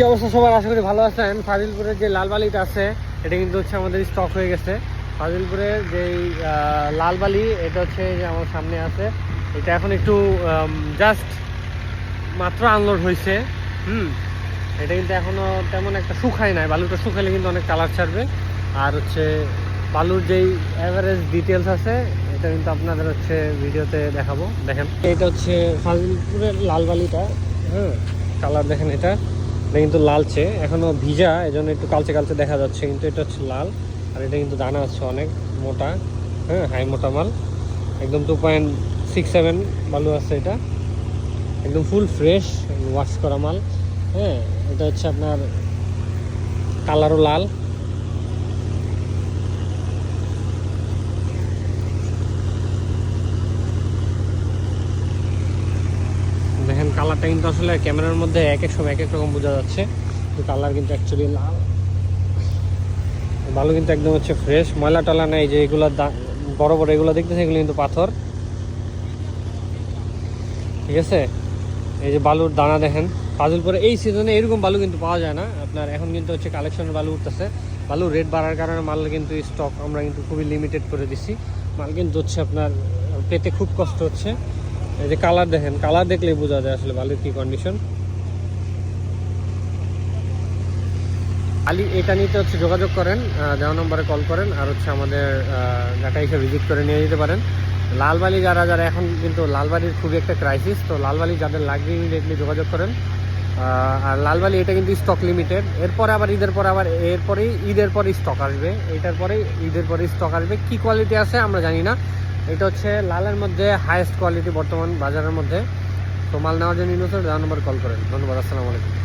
কি অবস্থা? সবার আশা করি ভালো আছেন। ফাজিলপুরের যে লাল বালিটা আছে এটা কিন্তু হচ্ছে আমাদের স্টক হয়ে গেছে। ফাজিলপুরের যেই আহ, লাল বালি এটা হচ্ছে যে আমার সামনে আছে। এটা এখন একটু জাস্ট মাত্র আনলোড হয়েছে। হুম? এটা কিন্তু এখনও তেমন একটা শুকায় নাই। বালুটা শুকালে কিন্তু অনেক কালার ছাড়বে। আর হচ্ছে বালুর যেই অ্যাভারেজ ডিটেলস আছে এটা কিন্তু আপনাদের হচ্ছে ভিডিওতে দেখাবো। দেখেন এটা হচ্ছে ফাজিলপুরের লাল বালিটা হ্যাঁ কালার দেখেন এটা। এটা কিন্তু লালচে এখনও ভিজা এই জন্য একটু কালচে কালচে দেখা যাচ্ছে, কিন্তু এটা হচ্ছে লাল, আর এটা কিন্তু দানা আছে অনেক, মোটা হ্যাঁ হাই মোটা মাল, একদম টু পয়েন্ট সিক্স সেভেন বালু আছে এটা, একদম ফুল ফ্রেশ ওয়াশ করা মাল হ্যাঁ এটা হচ্ছে আপনার কালারও লাল দেখেন কালারটা কিন্তু আসলে ক্যামেরার মধ্যে এক এক সময় এক এক রকম বোঝা যাচ্ছে। তো কালার কিন্তু অ্যাকচুয়ালি লাল। ভালো কিন্তু একদম হচ্ছে ফ্রেশ ময়লা টলা নেই যে এগুলো বড় বড় এগুলো দেখতেছে, এগুলো কিন্তু পাথর। ঠিক আছে? এই যে বালুর দানা দেখেন। ফাজলপুরে এই সিজনে এরকম বালু কিন্তু পাওয়া যায় না। আপনার এখন কিন্তু হচ্ছে কালেকশনের বালু উঠতেছে। বালু রেট বাড়ার কারণে মাল কিন্তু স্টক আমরা কিন্তু খুবই লিমিটেড করে দিছি। মাল কিন্তু হচ্ছে আপনার, পেতে খুব কষ্ট হচ্ছে। এই যে কালার দেখেন, কালার দেখলেই বোঝা যায় আসলে বালুর কি কন্ডিশন খালি এটা নিতে হচ্ছে যোগাযোগ করেন দেওয়া নম্বরে কল করেন, আর হচ্ছে আমাদের ডাটা এসে ভিজিট করে নিয়ে যেতে পারেন। লালবালি যারা যারা এখন কিন্তু লালবালির খুবই একটা ক্রাইসিস তো লালবালি যাদের লাগবে ইমিডিয়েটলি যোগাযোগ করেন। আর লালবালি, এটা কিন্তু স্টক লিমিটেড এরপরে আবার ঈদের পরে আবার, এরপরেই ঈদের পরে স্টক আসবে। এটার পরে ঈদের পরে স্টক আসবে। কি কোয়ালিটি আছে আমরা জানি না। এটা হচ্ছে লালের মধ্যে হাইয়েস্ট কোয়ালিটি বর্তমান বাজারের মধ্যে। তো মাল নেওয়ার জন্য ইনভেস্টার দেওয়া নম্বর কল করেন। ধন্যবাদ, আসসালামু আলাইকুম।